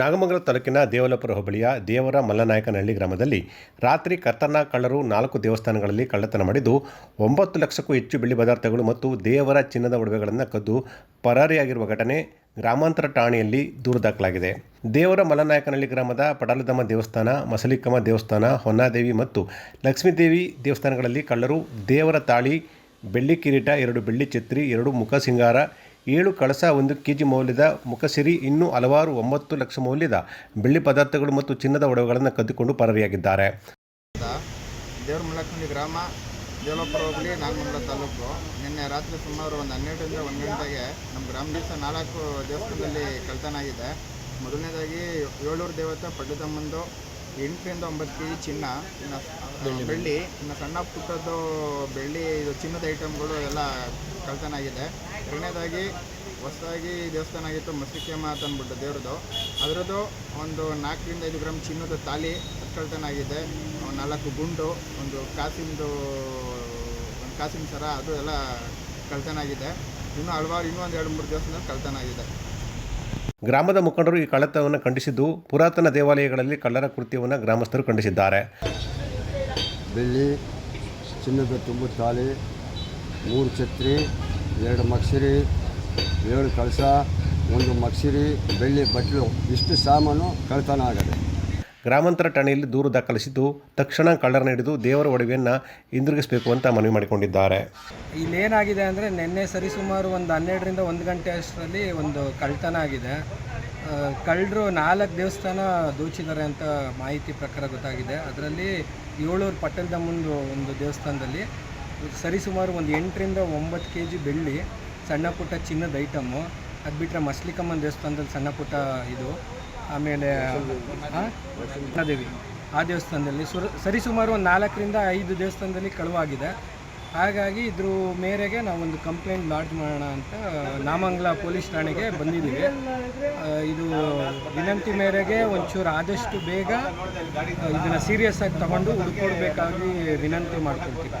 ನಾಗಮಂಗಲ ತಾಲೂಕಿನ ದೇವಲಪುರ ಹೋಬಳಿಯ ದೇವರ ಮಲ್ಲನಾಯಕನಹಳ್ಳಿ ಗ್ರಾಮದಲ್ಲಿ ರಾತ್ರಿ ಕರ್ತನ ಕಳ್ಳರು ನಾಲ್ಕು ದೇವಸ್ಥಾನಗಳಲ್ಲಿ ಕಳ್ಳತನ ಮಾಡಿದ್ದು, ಒಂಬತ್ತು ಲಕ್ಷಕ್ಕೂ ಹೆಚ್ಚು ಬೆಳ್ಳಿ ಪದಾರ್ಥಗಳು ಮತ್ತು ದೇವರ ಚಿನ್ನದ ಒಡವೆಗಳನ್ನು ಕದ್ದು ಪರಾರಿಯಾಗಿರುವ ಘಟನೆ ಗ್ರಾಮಾಂತರ ಠಾಣೆಯಲ್ಲಿ ದೂರು ದಾಖಲಾಗಿದೆ. ದೇವರ ಮಲ್ಲನಾಯಕನಹಳ್ಳಿ ಗ್ರಾಮದ ಪಡಲದಮ್ಮ ದೇವಸ್ಥಾನ, ಮಸಲಿಕಮ್ಮ ದೇವಸ್ಥಾನ, ಹೊನ್ನಾದೇವಿ ಮತ್ತು ಲಕ್ಷ್ಮೀದೇವಿ ದೇವಸ್ಥಾನಗಳಲ್ಲಿ ಕಳ್ಳರು ದೇವರ ತಾಳಿ, ಬೆಳ್ಳಿ ಕಿರೀಟ, ಎರಡು ಬೆಳ್ಳಿ ಛತ್ರಿ, ಎರಡು ಮುಖ ಸಿಂಗಾರ ಏಳು ಕಳಸ ಒಂದು ಕೆ ಜಿ ಮೌಲ್ಯದ ಮುಖಸಿರಿ, ಇನ್ನೂ ಹಲವಾರು ಒಂಬತ್ತು ಲಕ್ಷ ಮೌಲ್ಯದ ಬೆಳ್ಳಿ ಪದಾರ್ಥಗಳು ಮತ್ತು ಚಿನ್ನದ ಒಡವೆಗಳನ್ನು ಕದ್ದುಕೊಂಡು ಪರಾರಿಯಾಗಿದ್ದಾರೆ ದೇವ್ರ ಗ್ರಾಮ ದೇವಲಪುರ ಹೋಬಳಿ, ನಾಗಮಂಗಲ ತಾಲೂಕು. ನಿನ್ನೆ ರಾತ್ರಿ ಸುಮಾರು ಒಂದು ಹನ್ನೆರಡರಿಂದ ಒಂದು ಗಂಟೆಗೆ ನಮ್ಮ ಗ್ರಾಮ ದಿವಸ ನಾಲ್ಕು ದೇವಸ್ಥಾನದಲ್ಲಿ ಕಳ್ತನ ಆಗಿದೆ. ಮೊದಲನೇದಾಗಿ ಏಳೂರು ದೇವತೆ ಪಡ್ಡದಮ್ಮಂದು ಎಂಟರಿಂದ ಒಂಬತ್ತು ಕೆ ಜಿ ಚಿನ್ನ ಇನ್ನು ಬೆಳ್ಳಿ ಇನ್ನು ಸಣ್ಣ ಪುಟ್ಟದ್ದು ಬೆಳ್ಳಿ ಇದು ಚಿನ್ನದ ಐಟಮ್ಗಳು ಎಲ್ಲ ಕಳ್ತನ ಆಗಿದೆ ಎರಡನೇದಾಗಿ ಹೊಸದಾಗಿ ದೇವಸ್ಥಾನ ಆಗಿತ್ತು ಮಸ್ತಿಕೆಮ್ಮ ಅಂದ್ಬಿಟ್ಟು ದೇವ್ರದ್ದು. ಅದರದ್ದು ಒಂದು ನಾಲ್ಕರಿಂದ ಐದು ಗ್ರಾಮ್ ಚಿನ್ನದ ತಾಲಿ ಅದು ಕಳ್ತನ ಆಗಿದೆ ಒಂದು ನಾಲ್ಕು ಗುಂಡು ಒಂದು ಕಾಸಿಂದು ಒಂದು ಕಾಸಿನ ಸರ ಅದು ಎಲ್ಲ ಕಳ್ತನ ಆಗಿದೆ ಇನ್ನೂ ಹಲವಾರು ಇನ್ನೂ ಒಂದು ಎರಡು ಮೂರು ದೇವಸ್ಥಾನದಲ್ಲಿ ಕಳ್ತನ ಆಗಿದೆ ಗ್ರಾಮದ ಮುಖಂಡರು ಈ ಕಳ್ಳತನವನ್ನು ಖಂಡಿಸಿದ್ದು ಪುರಾತನ ದೇವಾಲಯಗಳಲ್ಲಿ ಕಳ್ಳರ ಕೃತ್ಯವನ್ನು ಗ್ರಾಮಸ್ಥರು ಖಂಡಿಸಿದ್ದಾರೆ. ಬೆಳ್ಳಿ, ಚಿನ್ನದ ತುಂಬು ತಾಳಿ, ಮೂರು ಛತ್ರಿ, ಎರಡು ಮಕ್ಸಿರಿ, ಏಳು ಕಳಸ, ಒಂದು ಮಕ್ಸಿರಿ, ಬೆಳ್ಳಿ, ಬಟ್ಲು, ಇಷ್ಟು ಸಾಮಾನು ಕಳ್ಳತನ ಆಗದೆ. ಗ್ರಾಮಾಂತರ ಠಾಣೆಯಲ್ಲಿ ದೂರು ದಾಖಲಿಸಿದ್ದು, ತಕ್ಷಣ ಕಳ್ಳರನ್ನ ಹಿಡಿದು ದೇವರ ಒಡವೆಯನ್ನು ಹಿಂದಿರುಗಿಸಬೇಕು ಅಂತ ಮನವಿ ಮಾಡಿಕೊಂಡಿದ್ದಾರೆ. ಇಲ್ಲೇನಾಗಿದೆ ಅಂದರೆ ನಿನ್ನೆ ಸರಿಸುಮಾರು ಒಂದು ಹನ್ನೆರಡರಿಂದ ಒಂದು ಗಂಟೆ ಅಷ್ಟರಲ್ಲಿ ಒಂದು ಕಳ್ತನ ಆಗಿದೆ. ಕಳ್ಳರು ನಾಲ್ಕು ದೇವಸ್ಥಾನ ದೋಚಿದ್ದಾರೆ ಅಂತ ಮಾಹಿತಿ ಪ್ರಕಾರ ಗೊತ್ತಾಗಿದೆ. ಅದರಲ್ಲಿ ಏಳೂರು ಪಟ್ಟಣದ ಮುಂದೆ ಒಂದು ದೇವಸ್ಥಾನದಲ್ಲಿ ಸರಿಸುಮಾರು ಒಂದು ಎಂಟರಿಂದ ಒಂಬತ್ತು ಕೆ ಜಿ ಬೆಳ್ಳಿ ಸಣ್ಣ ಪುಟ್ಟ ಚಿನ್ನದ ಐಟಮ್ಮು ಅದು ಬಿಟ್ಟರೆ ಮಸ್ಲಿಕಮ್ಮನ ದೇವಸ್ಥಾನದಲ್ಲಿ ಸಣ್ಣ ಪುಟ್ಟ ಇದು. ಆಮೇಲೆ? ದೇವಿ ಆ ದೇವಸ್ಥಾನದಲ್ಲಿ ಸುರ, ಸರಿಸುಮಾರು ಒಂದು ನಾಲ್ಕರಿಂದ ಐದು ದೇವಸ್ಥಾನದಲ್ಲಿ ಕಳುವಾಗಿದೆ. ಹಾಗಾಗಿ ಇದ್ರ ಮೇರೆಗೆ ನಾವೊಂದು ಕಂಪ್ಲೇಂಟ್ ಲಾಡ್ಜ್ ಮಾಡೋಣ ಅಂತ ನಾಮಂಗಲ ಪೊಲೀಸ್ ಠಾಣೆಗೆ ಬಂದಿದ್ದೀವಿ. ಇದು ವಿನಂತಿ ಮೇರೆಗೆ ಒಂಚೂರು ಆದಷ್ಟು ಬೇಗ ಇದನ್ನು ಸೀರಿಯಸ್ ಆಗಿ ತಗೊಂಡು ಹುಡ್ಕೊಡ್ಬೇಕಾಗಿ ವಿನಂತಿ ಮಾಡ್ಕೊಳ್ತೀವಿ.